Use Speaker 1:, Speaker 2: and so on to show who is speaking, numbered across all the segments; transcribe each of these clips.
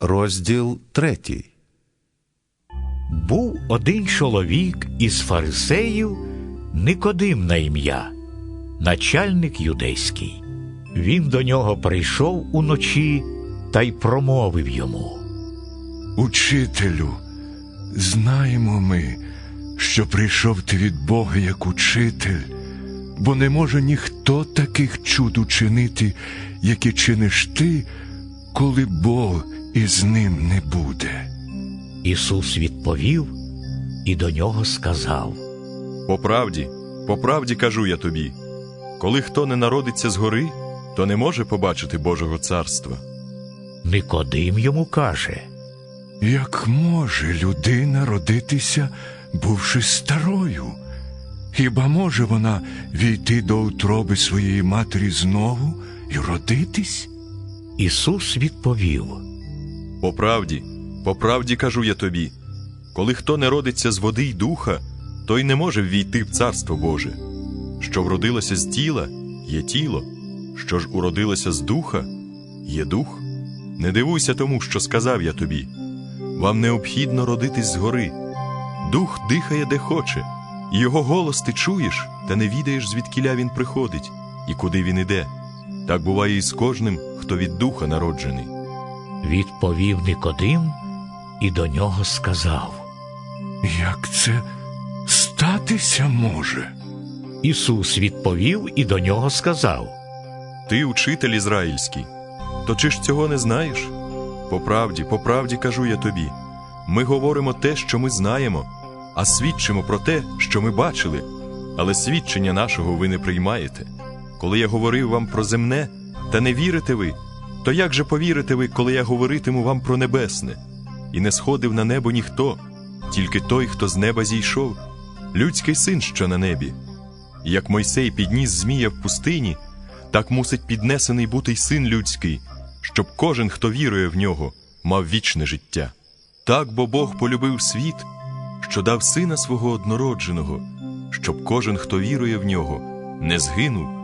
Speaker 1: Розділ третій.
Speaker 2: Був один чоловік із фарисеїв, Никодим на ім'я, начальник юдейський. Він до нього прийшов уночі та й промовив йому.
Speaker 3: Учителю, знаємо ми, що прийшов ти від Бога як учитель, бо не може ніхто таких чуд учинити, які чиниш ти, коли Бог із ним не буде.
Speaker 2: Ісус відповів і до нього сказав.
Speaker 4: По правді, по правді кажу я тобі: коли хто не народиться згори, то не може побачити Божого царства.
Speaker 2: Никодим йому каже.
Speaker 3: Як може людина родитися, бувши старою? Хіба може вона війти до утроби своєї матері знову і родитись?
Speaker 2: Ісус відповів.
Speaker 4: По правді, по правді кажу я тобі: коли хто не родиться з води й духа, той не може ввійти в царство Боже. Що вродилося з тіла, є тіло, що ж уродилося з духа, є дух. Не дивуйся тому, що сказав я тобі. Вам необхідно родитись згори. Дух дихає де хоче, і його голос ти чуєш, та не відаєш, звідкіля він приходить і куди він іде. Так буває і з кожним, хто від духа народжений.
Speaker 2: Відповів Никодим і до нього сказав.
Speaker 3: Як це статися може?
Speaker 2: Ісус відповів і до нього сказав.
Speaker 4: Ти учитель ізраїльський, то чи ж цього не знаєш? По правді, по правді кажу я тобі. Ми говоримо те, що ми знаємо, а свідчимо про те, що ми бачили, але свідчення нашого ви не приймаєте. Коли я говорив вам про земне, та не вірите ви, то як же повірите ви, коли я говоритиму вам про небесне? І не сходив на небо ніхто, тільки той, хто з неба зійшов, людський син, що на небі. І як Мойсей підніс Змія в пустині, так мусить піднесений бути й син людський, щоб кожен, хто вірує в нього, мав вічне життя. Так бо Бог полюбив світ, що дав сина свого однородженого, щоб кожен, хто вірує в нього, не згинув,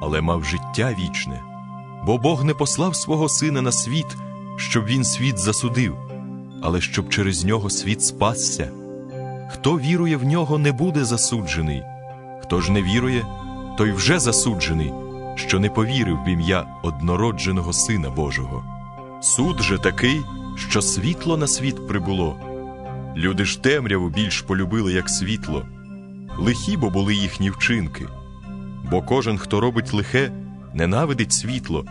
Speaker 4: але мав життя вічне. Бо Бог не послав свого сина на світ, щоб він світ засудив, але щоб через нього світ спасся. Хто вірує в нього, не буде засуджений. Хто ж не вірує, той вже засуджений, що не повірив в ім'я однородженого Сина Божого. Суд же такий, що світло на світ прибуло. Люди ж темряву більш полюбили, як світло, лихі бо були їхні вчинки. Бо кожен, хто робить лихе, ненавидить світло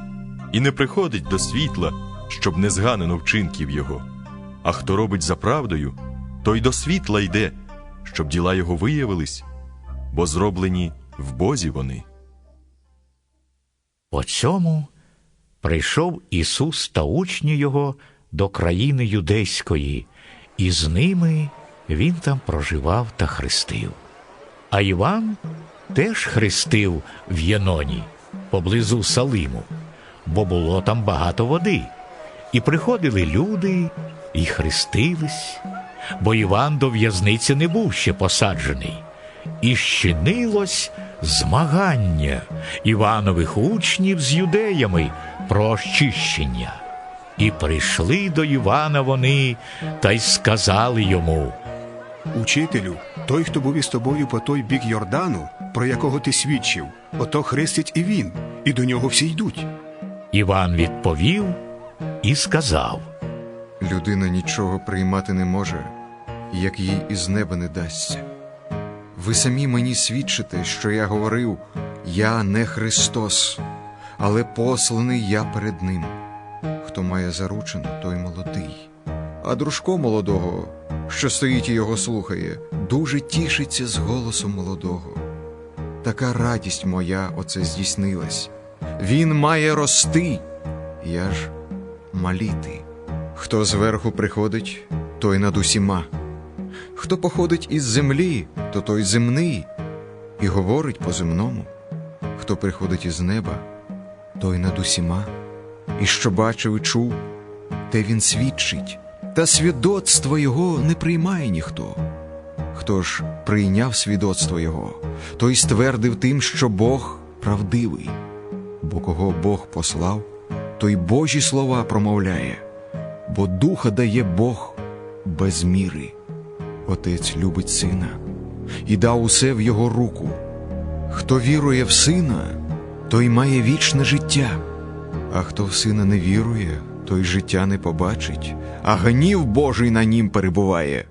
Speaker 4: і не приходить до світла, щоб не зганено вчинків його. А хто робить за правдою, той до світла йде, щоб діла його виявились, бо зроблені в Бозі вони.
Speaker 2: По цьому прийшов Ісус та учні Його до країни юдейської, і з ними Він там проживав та хрестив. А Іван теж хрестив в Єноні, поблизу Салиму, бо було там багато води. І приходили люди і хрестились, бо Іван до в'язниці не був ще посаджений. І щинилось змагання Іванових учнів з юдеями про очищення. І прийшли до Івана вони та й сказали йому.
Speaker 5: Учителю, той, хто був із тобою по той бік Йордану, про якого ти свідчив, ото хрестить і він, і до нього всі йдуть.
Speaker 2: Іван відповів і сказав.
Speaker 6: Людина нічого приймати не може, як їй із неба не дасться. Ви самі мені свідчите, що я говорив: я не Христос, але посланий я перед Ним. Хто має заручену, той молодий. А дружко молодого, що стоїть і його слухає, дуже тішиться з голосу молодого. Така радість моя оце здійснилась. Він має рости, я ж маліти. Хто зверху приходить, той над усіма. Хто походить із землі, то той земний, і говорить по земному. Хто приходить із неба, той над усіма. І що бачив і чув, те він свідчить, та свідоцтва Його не приймає ніхто. Хто ж прийняв свідоцтво Його, той ствердив тим, що Бог правдивий, бо кого Бог послав, той Божі слова промовляє, бо духа дає Бог без міри. Отець любить сина і дав усе в його руку. Хто вірує в сина, той має вічне життя, а хто в сина не вірує, той життя не побачить, а гнів Божий на нім перебуває.